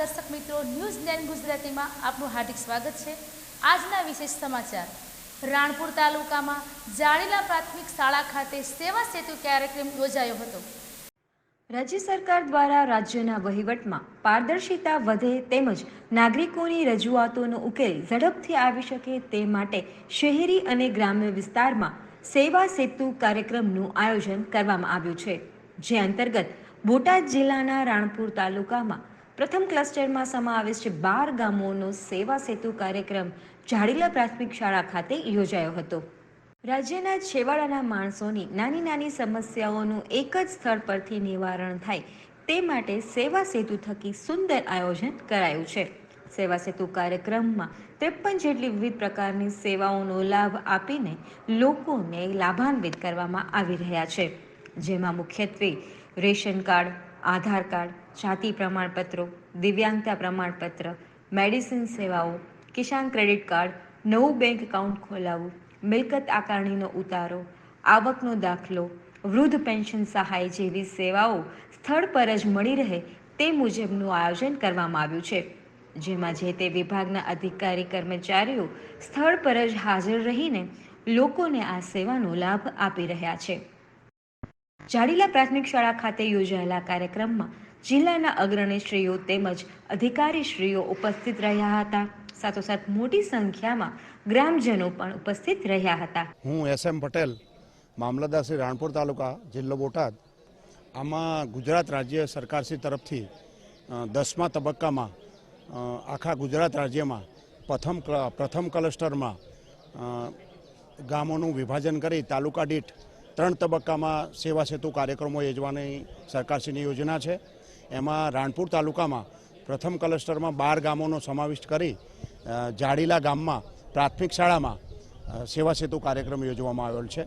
દર્શક મિત્રો, ન્યૂઝ નેન ગુજરાતીમાં આપનું હાર્દિક સ્વાગત છે. આજના વિશેષ સમાચાર. રાણપુર તાલુકામાં જાળીલા પ્રાથમિક શાળા ખાતે સેવા સેતુ કાર્યક્રમ યોજાયો હતો. રાજ્ય સરકાર દ્વારા રાજ્યના વહીવટમાં પારદર્શિતા વધે તેમજ નાગરિકોની રજૂઆતોનો ઉકેલ ઝડપથી આવી શકે તે માટે શહેરી અને ગ્રામ્ય વિસ્તારમાં સેવા સેતુ કાર્યક્રમનું આયોજન કરવામાં આવ્યું છે. જે અંતર્ગત બોટાદ જિલ્લાના રાણપુર તાલુકામાં પ્રથમ ક્લસ્ટરમાં સમાવેશ બાર ગામોનો સેવા સેતુ કાર્યક્રમ ઝાડીલા પ્રાથમિક શાળા ખાતે યોજાયો હતો. રાજ્યના છેવાડાના માણસોની નાની નાની સમસ્યાઓનું એક જ સ્થળ પરથી નિવારણ થાય તે માટે સેવા સેતુ થકી સુંદર આયોજન કરાયું છે. સેવા સેતુ કાર્યક્રમમાં ત્રેપન જેટલી વિવિધ પ્રકારની સેવાઓનો લાભ આપીને લોકોને લાભાન્વિત કરવામાં આવી રહ્યા છે. જેમાં મુખ્યત્વે રેશન કાર્ડ આધાર કાર્ડ, જાતિ પ્રમાણપત્રો, દિવ્યાંગતા પ્રમાણપત્ર, મેડિસિન સેવાઓ, કિસાન ક્રેડિટ કાર્ડ, નવું બેંક એકાઉન્ટ ખોલાવવું મિલકત આકારણીનો ઉતારો, આવકનો દાખલો, વૃદ્ધ પેન્શન સહાય જેવી સેવાઓ સ્થળ પર જ મળી રહે તે મુજબનું આયોજન કરવામાં આવ્યું છે. જેમાં જે તે વિભાગના અધિકારી કર્મચારીઓ સ્થળ પર જ હાજર રહીને લોકોને આ સેવાનો લાભ આપી રહ્યા છે. જાડીલા પ્રાથમિક શાળા ખાતે યોજાયેલા કાર્યક્રમમાં જિલ્લાના અગ્રણીશ્રીઓ તેમજ અધિકારીશ્રીઓ ઉપસ્થિત રહ્યા હતા. સાથોસાથ મોટી સંખ્યામાં ગ્રામજનો પણ ઉપસ્થિત રહ્યા હતા. હું એસ એમ પટેલ, મામલતદાર શ્રી રાણપુર તાલુકા, જિલ્લો બોટાદ. આમાં ગુજરાત રાજ્ય સરકારશ્રી તરફથી દસમા તબક્કામાં આખા ગુજરાત રાજ્યમાં પ્રથમ પ્રથમ ક્લસ્ટરમાં ગામોનું વિભાજન કરી તાલુકા દીઠ ત્રણ તબક્કામાં સેવા સેતુ કાર્યક્રમો યોજવાની સરકારશ્રીની યોજના છે. એમાં રાણપુર તાલુકામાં પ્રથમ ક્લસ્ટરમાં બાર ગામોનો સમાવિષ્ટ કરી જાડીલા ગામમાં પ્રાથમિક શાળામાં સેવા સેતુ કાર્યક્રમ યોજવામાં આવેલ છે.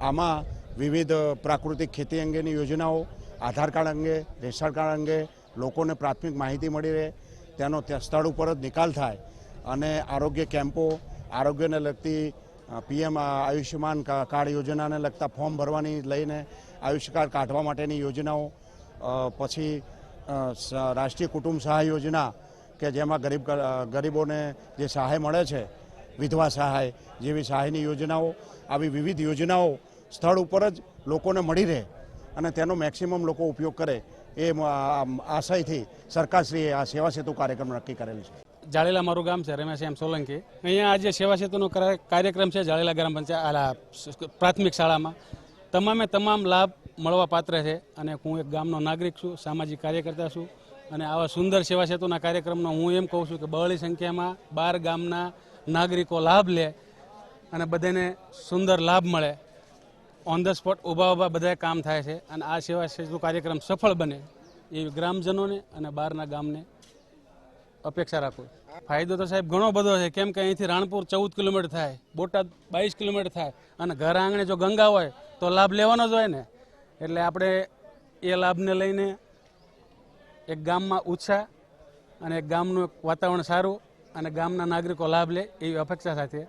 આમાં વિવિધ પ્રાકૃતિક ખેતી અંગેની યોજનાઓ, આધાર કાર્ડ અંગે, રેશન કાર્ડ અંગે લોકોને પ્રાથમિક માહિતી મળી રહે તેનો ત્યાં સ્થળ ઉપર જ નિકાલ થાય અને આરોગ્ય કેમ્પો આરોગ્યને લગતી પીએમ આયુષ્યમાન કાર્ડ યોજનાને લગતા ફોર્મ ભરવાની લઈને આયુષ્ય કાર્ડ કાઢવા માટેની યોજનાઓ પછી રાષ્ટ્રીય કુટુંબ સહાય યોજના કે જેમાં ગરીબ ગરીબોને જે સહાય મળે છે, વિધવા સહાય જેવી સહાયની યોજનાઓ, આવી વિવિધ યોજનાઓ સ્થળ ઉપર જ લોકોને મળી રહે અને તેનો મેક્સિમમ લોકો ઉપયોગ કરે એ આશયથી સરકારશ્રીએ આ સેવા સેતુ કાર્યક્રમ નક્કી કરેલ છે. જાળેલા મારું ગામ છે, રમેશ એમ સોલંકી. અહીંયા આજે સેવા સેતુનો કાર્યક્રમ છે, જાળેલા ગ્રામ પંચાયત પ્રાથમિક શાળામાં, તમામે તમામ લાભ મળવા પાત્ર છે અને હું એક ગામનો નાગરિક છું, સામાજિક કાર્યકર્તા છું અને આવા સુંદર સેવા સેતુના કાર્યક્રમનો હું એમ કહું છું કે બહોળી સંખ્યામાં બાર ગામના નાગરિકો લાભ લે અને બધાને સુંદર લાભ મળે. ઓન ધ સ્પોટ ઊભા ઊભા બધાય કામ થાય છે અને આ સેવા સેતુ કાર્યક્રમ સફળ બને એવી ગ્રામજનોને અને બહારના ગામને અપેક્ષા રાખું ફાયદો તો સાહેબ ઘણો બધો છે. કેમ કે અહીંથી રાણપુર ચૌદ કિલોમીટર થાય, બોટાદ બાવીસ કિલોમીટર થાય અને ઘર આંગણે જો ગંગા હોય તો લાભ લેવાનો જ હોય ને. એટલે આપણે એ લાભને લઈને એક ગામમાં ઉત્સાહ અને એક ગામનું વાતાવરણ સારું અને ગામના નાગરિકો લાભ લે એવી અપેક્ષા સાથે